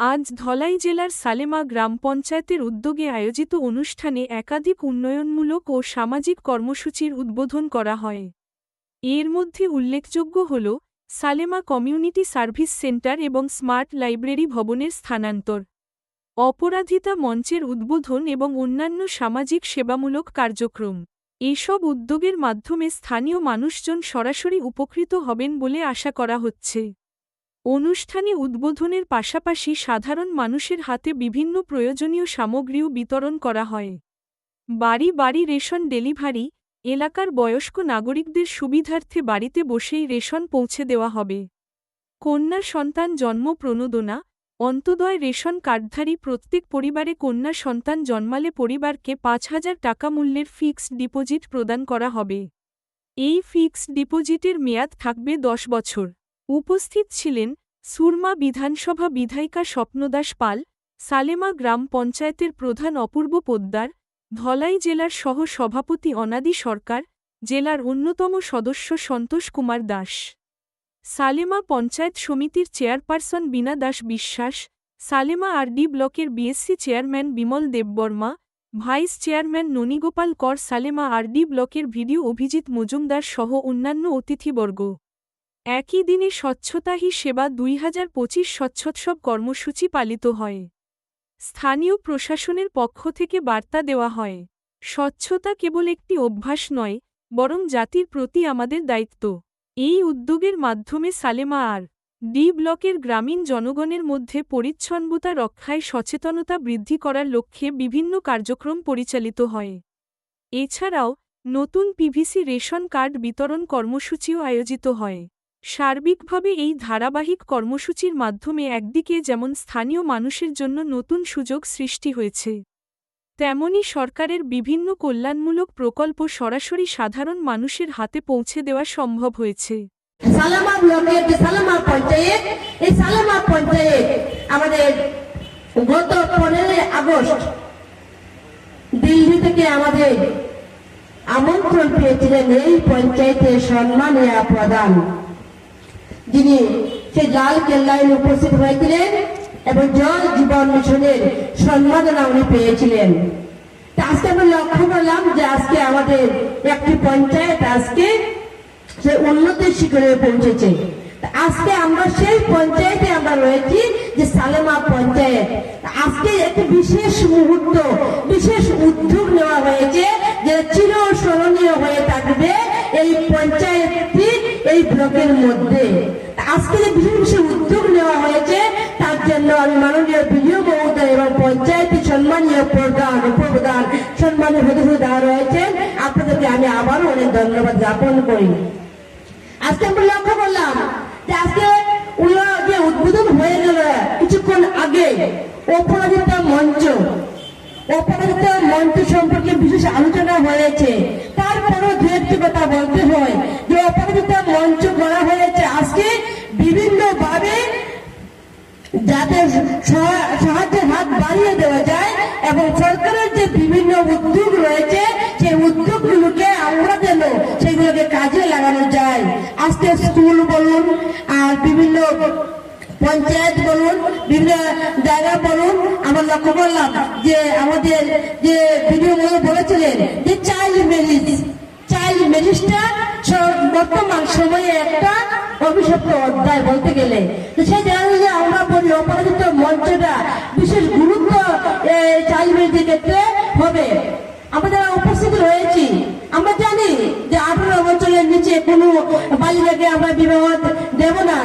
আজ ধলাই জেলার সালেমা গ্রাম পঞ্চায়েতের উদ্যোগে আয়োজিত অনুষ্ঠানে একাধিক উন্নয়নমূলক ও সামাজিক কর্মসূচির উদ্বোধন করা হয়। এর মধ্যে উল্লেখযোগ্য হল, সালেমা কমিউনিটি সার্ভিস সেন্টার এবং স্মার্ট লাইব্রেরি ভবনের স্থানান্তর, অপরাধিতা মঞ্চের উদ্বোধন এবং অন্যান্য সামাজিক সেবামূলক কার্যক্রম। এসব উদ্যোগের মাধ্যমে স্থানীয় মানুষজন সরাসরি উপকৃত হবেন বলে আশা করা হচ্ছে। অনুষ্ঠানে উদ্বোধনের পাশাপাশি সাধারণ মানুষের হাতে বিভিন্ন প্রয়োজনীয় সামগ্রীও বিতরণ করা হয়। বাড়ি বাড়ি রেশন ডেলিভারি, এলাকার বয়স্ক নাগরিকদের সুবিধার্থে বাড়িতে বসেই রেশন পৌঁছে দেওয়া হবে। কন্যা সন্তান জন্ম প্রণোদনা, অন্তদয় রেশন কার্ডধারী প্রত্যেক পরিবারে কন্যা সন্তান জন্মালে পরিবারকে পাঁচ হাজার টাকা মূল্যের ফিক্সড ডিপোজিট প্রদান করা হবে। এই ফিক্সড ডিপোজিটের মেয়াদ থাকবে দশ বছর। উপস্থিত ছিলেন সুরমা বিধানসভা বিধায়িকা স্বপ্নদাস পাল, সালেমা গ্রাম পঞ্চায়েতের প্রধান অপূর্ব পোদ্দার, ধলাই জেলার সহ সভাপতি অনাদি সরকার, জেলার অন্যতম সদস্য সন্তোষ কুমার দাস। সালেমা পঞ্চায়েত সমিতির চেয়ারপারসন বীণা দাস বিশ্বাস, সালেমা আরডি ব্লকের BSC chairman Bimal Debbarma, vice chairman Nanigopal Kar, Salema RD ব্লকের ভিডিও অভিজিৎ মজুমদার সহ অন্যান্য অতিথিবর্গ। একই দিনে স্বচ্ছতা হি সেবা দুই হাজার পঁচিশ স্বচ্ছোৎসব কর্মসূচি পালিত হয়। স্থানীয় প্রশাসনের পক্ষ থেকে বার্তা দেওয়া হয়, স্বচ্ছতা কেবল একটি অভ্যাস নয়, বরং জাতির প্রতি আমাদের দায়িত্ব। এই উদ্যোগের মাধ্যমে সালেমা আর ডি ব্লকের গ্রামীণ জনগণের মধ্যে পরিচ্ছন্নতা রক্ষায় সচেতনতা বৃদ্ধি করার লক্ষ্যে বিভিন্ন কার্যক্রম পরিচালিত হয়। এছাড়াও নতুন পিভিসি রেশন কার্ড বিতরণ কর্মসূচিও আয়োজিত হয়। সার্বিকভাবে এই ধারাবাহিক কর্মসূচির মাধ্যমে একদিকে যেমন স্থানীয় মানুষের জন্য নতুন সুযোগ সৃষ্টি হয়েছে, তেমনি সরকারের বিভিন্ন কল্যাণমূলক প্রকল্প সরাসরি সাধারণ মানুষের হাতে পৌঁছে দেওয়া সম্ভব হয়েছে। দিল্লি থেকে আমাদের আমন্ত্রণ পেয়েছিলেন এই পঞ্চায়েতের সম্মানীয় প্রধান। যিনি সেই লাল কেল্লায় উপস্থিত হয়েছিলেন এবং জল জীবন মিশনের সম্মাননা উনি পেয়েছিলেন। আজকে আমরা লক্ষ্য করলাম যে আজকে আমাদের একটি পঞ্চায়েত আজকে সে উন্নতির শিখরে পৌঁছেছে। আজকে আমরা সেই পঞ্চায়েতে আমরা রয়েছি যে সালেমা পঞ্চায়েত। আজকে একটি বিশেষ মুহূর্ত, বিশেষ উদ্যোগ নেওয়া হয়েছে যেটা চির স্মরণীয় হয়ে থাকবে এই পঞ্চায়েতটি এই ব্লকের মধ্যে। আজকে যে বিশেষ বিশেষ উদ্যোগ নেওয়া হয়েছে, তার জন্য আমি মাননীয় বিডিও মহোদয় এবং পঞ্চায়েত সম্মানীয় প্রধান, উপপ্রধান সম্মানীয় সদস্য দেওয়া রয়েছেন, আপনাদেরকে আমি আবারও অনেক ধন্যবাদ জ্ঞাপন করি। আজকে আমরা লক্ষ্য করলাম যে আজকে উল্লা যে উদ্বোধন হয়ে গেল কিছুক্ষণ আগে অপরাজিতা মঞ্চ। অপরাজিতা মঞ্চ সম্পর্কে বিশেষ আলোচনা হয়েছে। তারপরেও দু একটি কথা বলতে হয়। যে অপরাজিতা মঞ্চ করা হয়েছে, আজকে বিভিন্ন ভাবে যাতে সাহায্যের হাত বাড়িয়ে দেওয়া যায় এবং সরকারের যে বিভিন্ন উদ্যোগ রয়েছে, সেই উদ্যোগগুলোকে আমরা যেন সেগুলোকে কাজে লাগানো যায়। আজকে স্কুল বলুন, আর বিভিন্ন পঞ্চায়েত বলুন, বিভিন্ন জায়গা বলুন, আমরা লক্ষ্য করলাম যে আমাদের যে ভিডিও বলেছিলেন যে চাইল্ড ম্যারেজ চাইল্ড ম্যারেজটা বর্তমান সময়ে একটা অভিশপ্ত অধ্যায় বলতে গেলে। জায়গায় যে আমরা বলি, অপরাজিত মঞ্চটা বিশেষ গুরুত্ব চাইল্ড ম্যারেজের ক্ষেত্রে হবে। আমরা যারা উপস্থিত রয়েছি, আমরা জানি যে আঠারো বছরের নিচে কোনো বালিকাকে আমরা বিবাহ দেব না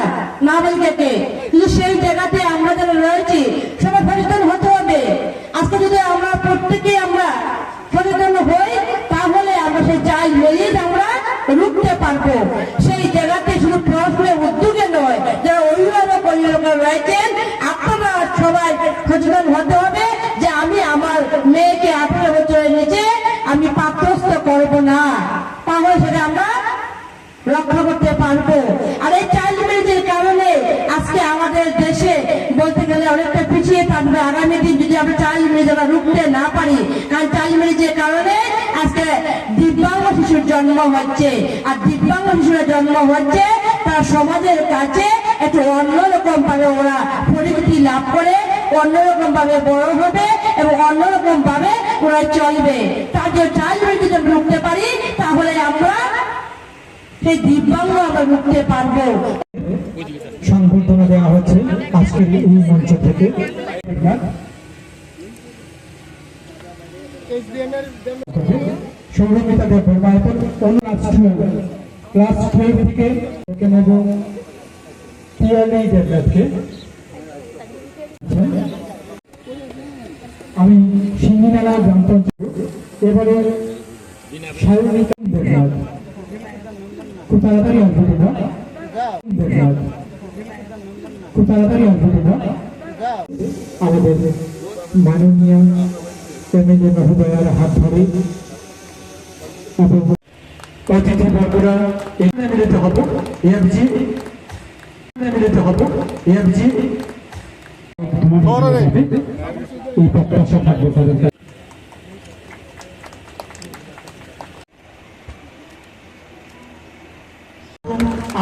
না বালিকাকে কিন্তু সেই জায়গাতে আমরা যারা রয়েছি সবাই সচেতন হতে হবে। আজকে যদি আমরা প্রত্যেকে আমরা সচেতন হই, তাহলে আমরা সেই চাই মেরিজ আমরা রুখতে পারব। সেই জায়গাতে শুধু পড়াশোনার উদ্যোগে নয়, যারা অভিভাবক অভিভাবক রয়েছেন, আপনারা সবাই সচেতন হতে হবে যে আমি আমার মেয়েকে আঠারো বছরের নিচে আমি পাত্রস্থ করব না। তাহলে সেটা আমরা রক্ষা করতে পারব। আর এই চাইল্ড থাকবে আগামী দিন যদি আমরা চাইল্ড ম্যারেজ আমরা রুখতে না পারি, কারণ চাইল্ড ম্যারেজের কারণে আজকে দিব্যাঙ্গ শিশুর জন্ম হচ্ছে। আর দিব্যাঙ্গ শিশুর জন্ম হচ্ছে তার সমাজের কাছে একটু অন্যরকম ভাবে ওরা পরিচিতি লাভ করে অন্যরকম ভাবে বড় হবে এবং অন্যরকম ভাবে ওরা চলবে। তার যে ট্রান্সফার যদি আমরা রুখতে পারি, তাহলে আমরা সেই দিব্যাঙ্গ আমরা রুখতে পারব। সংবর্ধনা দেওয়া হচ্ছে আজকের এই মঞ্চ থেকে। Sourmita Deb class twelve class twelve থেকে থেকে নেব আমি সিঙ্গিনালা গ্রাম এবারে খুব তাড়াতাড়ি আসবে দেবনাথ। খুব তাড়াতাড়ি আমাদের মাননীয় এমএলএ মহোদয়ার হাত ধরে অতিথি বর্গরা এখানে মিলিত হব এফজি মিলিত হব এফজি এই প্রত্যাশা থাকবে তাদের।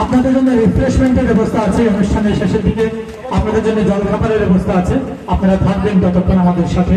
আপনাদের জন্য রিফ্রেশমেন্টের ব্যবস্থা আছে অনুষ্ঠানের শেষের দিকে। আপনাদের জন্য জলখাবারের ব্যবস্থা আছে। আপনারা থাকবেন ততক্ষণ আমাদের সাথে।